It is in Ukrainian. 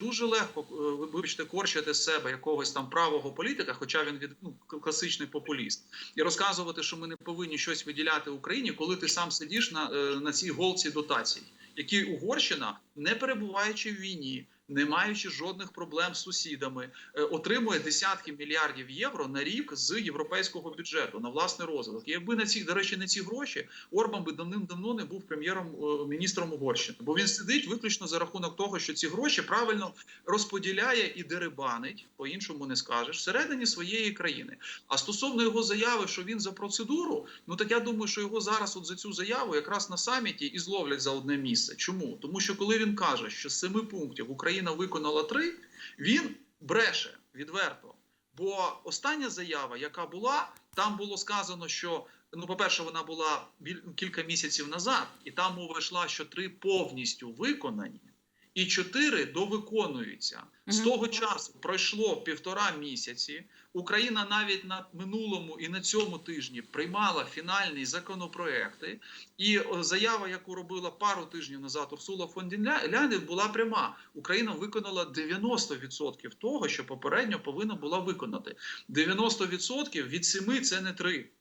Дуже легко е, ви- вибачте, корчити себе якогось там правого політика, хоча він від ну, класичний популіст, і розказувати, що ми не повинні щось виділяти Україні, коли ти сам сидиш на, е, на цій голці дотацій, які Угорщина, не перебуваючи в війні, не маючи жодних проблем з сусідами, е, отримує десятки мільярдів євро на рік з європейського бюджету на власний розвиток. І якби на ці, до речі, не ці гроші, Орбан би давним-давно не був прем'єром е, міністром Угорщини, бо він сидить виключно за рахунок того, що ці гроші правильно розподіляє і дерибанить, по-іншому не скажеш, всередині своєї країни. А стосовно його заяви, що він за процедуру, ну так я думаю, що його зараз от за цю заяву якраз на саміті і зловлять за одне місце. Чому? Тому що коли він каже, що з семи пунктів Україна виконала три, він бреше відверто. Бо остання заява, яка була, там було сказано, що ну, по-перше, вона була біль- кілька місяців назад, і там мова йшла, що три повністю виконані, і чотири довиконуються. З того часу пройшло півтора місяці. Україна навіть на минулому і на цьому тижні приймала фінальні законопроекти. І заява, яку робила пару тижнів назад Урсула фон Ляйн, була пряма. Україна виконала 90% того, що попередньо повинна була виконати. 90% від 7 – це не 3.